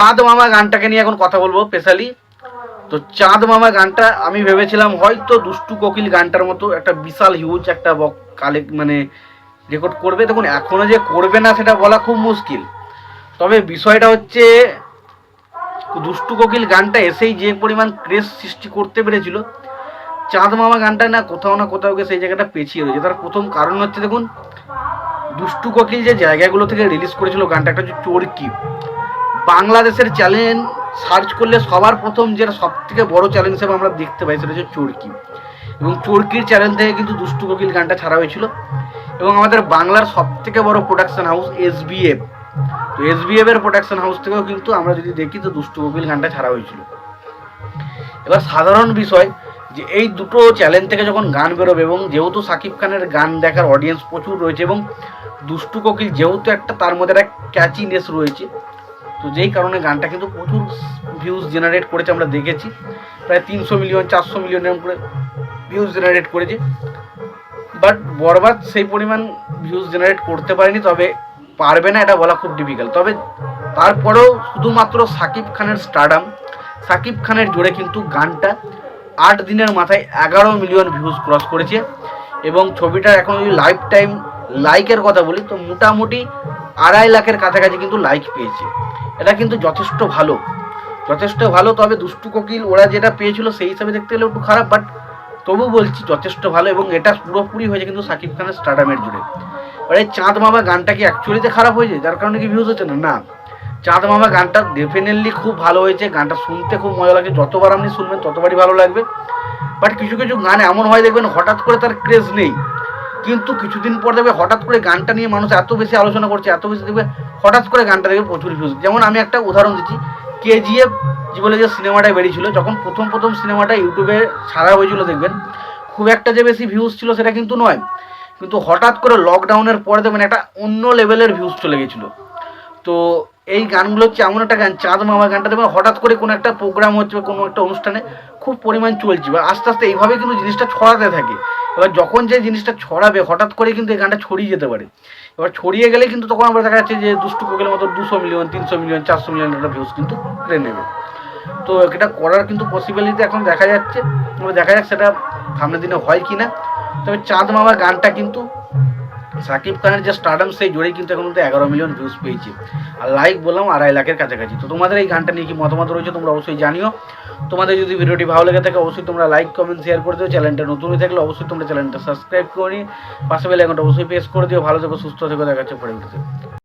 চাঁদ মামা গানটাকে নিয়ে এখন কথা বলব, স্পেশালি। তো চাঁদ মামা গানটা আমি ভেবেছিলাম হয়তো দুষ্টু কোকিল গানটার মতো একটা বিশাল হিউজ একটা বক কালেক্ট মানে রেকর্ড করবে। দেখুন, এখনও যে করবে না সেটা বলা খুব মুশকিল। তবে বিষয়টা হচ্ছে, দুষ্টু কোকিল গানটা এসেই যে পরিমাণ ক্রেজ সৃষ্টি করতে পেরেছিল, চাঁদ মামা গানটা না কোথাও না কোথাও গিয়ে সেই জায়গাটা পেছিয়ে রয়েছে। তার প্রথম কারণ হচ্ছে, দেখুন, দুষ্টু কোকিল যে জায়গাগুলো থেকে রিলিজ করেছিল গানটা, একটা হচ্ছে চোরকি। বাংলাদেশের চ্যালেঞ্জ সার্চ করলে সবার প্রথম যেটা সব থেকে বড় চ্যালেঞ্জ হিসেবে আমরা দেখতে পাই সেটা হচ্ছে চোরকি। এবং চোরকির চ্যানেল থেকে কিন্তু দুষ্টু কোকিল গানটা ছাড়া হয়েছিল। এবং আমাদের বাংলার সব থেকে বড় প্রোডাকশন হাউস এস তো এস এর প্রোডাকশন হাউস থেকেও কিন্তু আমরা যদি দেখি তো দুষ্টু কোকিল গানটা ছাড়া হয়েছিল। এবার সাধারণ বিষয় যে এই দুটো চ্যানেল থেকে যখন গান বেরোবে এবং যেহেতু সাকিব খানের গান দেখার অডিয়েন্স প্রচুর রয়েছে এবং দুষ্টু কোকিল যেহেতু একটা তার মধ্যে একটা ক্যাচিনেস রয়েছে তো যেই কারণে গানটা কিন্তু প্রচুর ভিউজ জেনারেট করেছে, আমরা দেখেছি। প্রায় তিনশো মিলিয়ন চারশো মিলিয়ন এরকম করে ভিউজ জেনারেট করেছে। বাট বরবাদ সেই পরিমাণ ভিউজ জেনারেট করতে পারেনি, তবে পারবে না, এটা বলা খুব ডিফিকাল্ট তবে তারপরেও শুধুমাত্র সাকিব খানের স্টারডাম সাকিব খানের জোরে কিন্তু গানটা আট দিনের মাথায় এগারো মিলিয়ন ভিউজ ক্রস করেছে। এবং ছবিটার এখন যদি লাইফ টাইম লাইকের কথা বলি, তো মোটামুটি আড়াই লাখের কাছাকাছি কিন্তু লাইক পেয়েছে। এটা কিন্তু যথেষ্ট ভালো। যথেষ্ট ভালো, তবে দুষ্টু কোকিল ওরা যেটা পেয়েছিল সেই হিসাবে দেখতে গেলে একটু খারাপ বাট তবু বলছি যথেষ্ট ভালো এবং এটা পুরোপুরি হয়েছে কিন্তু সাকিব খানের স্টারডামের জুড়ে। এবারে চাঁদ মামা গানটা কি অ্যাকচুয়ালিতে খারাপ হয়েছে? যার কারণে কি ভিউজ হচ্ছে না? না। চাঁদ মামা গানটা ডেফিনেটলি খুব ভালো হয়েছে, গানটা শুনতে খুব মজা লাগে, যতবার আপনি শুনবেন ততবারই ভালো লাগবে। বাট কিছু কিছু গান এমন হয় দেখবেন হঠাৎ করে তার ক্রেজ নেই। কিন্তু কিছুদিন পর দেখবে হঠাৎ করে গানটা নিয়ে মানুষ এত বেশি আলোচনা করছে, এত বেশি দেখবে হঠাৎ করে গানটা দেখবে প্রচুর ভিউজ যেমন আমি একটা উদাহরণ দিচ্ছি কেজিএফ বলে যে সিনেমাটা বেরিয়েছিল, যখন প্রথম প্রথম সিনেমাটা ইউটিউবে ছাড়া হয়েছিল দেখবেন, খুব একটা যে বেশি ভিউজ ছিল সেটা কিন্তু নয়। কিন্তু হঠাৎ করে লকডাউনের পরে দেখবেন একটা অন্য লেভেলের ভিউজ চলে গেছিল। তো এই গানগুলো হচ্ছে এমন একটা গান, চাঁদ মামা গানটা দেখবেন হঠাৎ করে কোনো একটা প্রোগ্রাম হচ্ছে বা কোনো একটা অনুষ্ঠানে খুব পরিমাণ চলছে বা আস্তে আস্তে এইভাবে কিন্তু জিনিসটা ছড়াতে থাকে। এবার যখন যে জিনিসটা ছড়াবে, হঠাৎ করে কিন্তু এই গানটা ছড়িয়ে যেতে পারে। এবার ছড়িয়ে গেলে কিন্তু তখন আমরা দেখা যাচ্ছে যে দুষ্টু কোকিলের মতো দুশো মিলিয়ন তিনশো মিলিয়ন চারশো মিলিয়ন একটা ভিউজ কিন্তু কেড়ে নেবে। তো এটা করার কিন্তু পসিবিলিটি এখন দেখা যাচ্ছে। এবার দেখা যাক সেটা সামনের দিনে হয় কি না তবে চাঁদ মামার গানটা কিন্তু সাকিব খানের যে স্টার্ডাম সেই জোরেই কিন্তু এখন কিন্তু এগারো মিলিয়ন ভিউজ পেয়েছে। আর লাইক বললাম আড়াই লাখের কাছাকাছি। তো তোমাদের এই গানটা নিয়ে কি মতামত রয়েছে তোমরা অবশ্যই জানিও। তোমাদের যদি ভিডিওটি ভালো লেগে থাকে, অবশ্যই তোমরা লাইক কমেন্ট শেয়ার করে দিও। চ্যানেলটা নতুন হয়ে থাকলে অবশ্যই তোমরা চ্যানেলটা সাবস্ক্রাইব করে নিই পাশে বেলে অবশ্যই প্রেস করে দিও। ভালো থেকো, সুস্থ থেকো দেখাচ্ছে পরে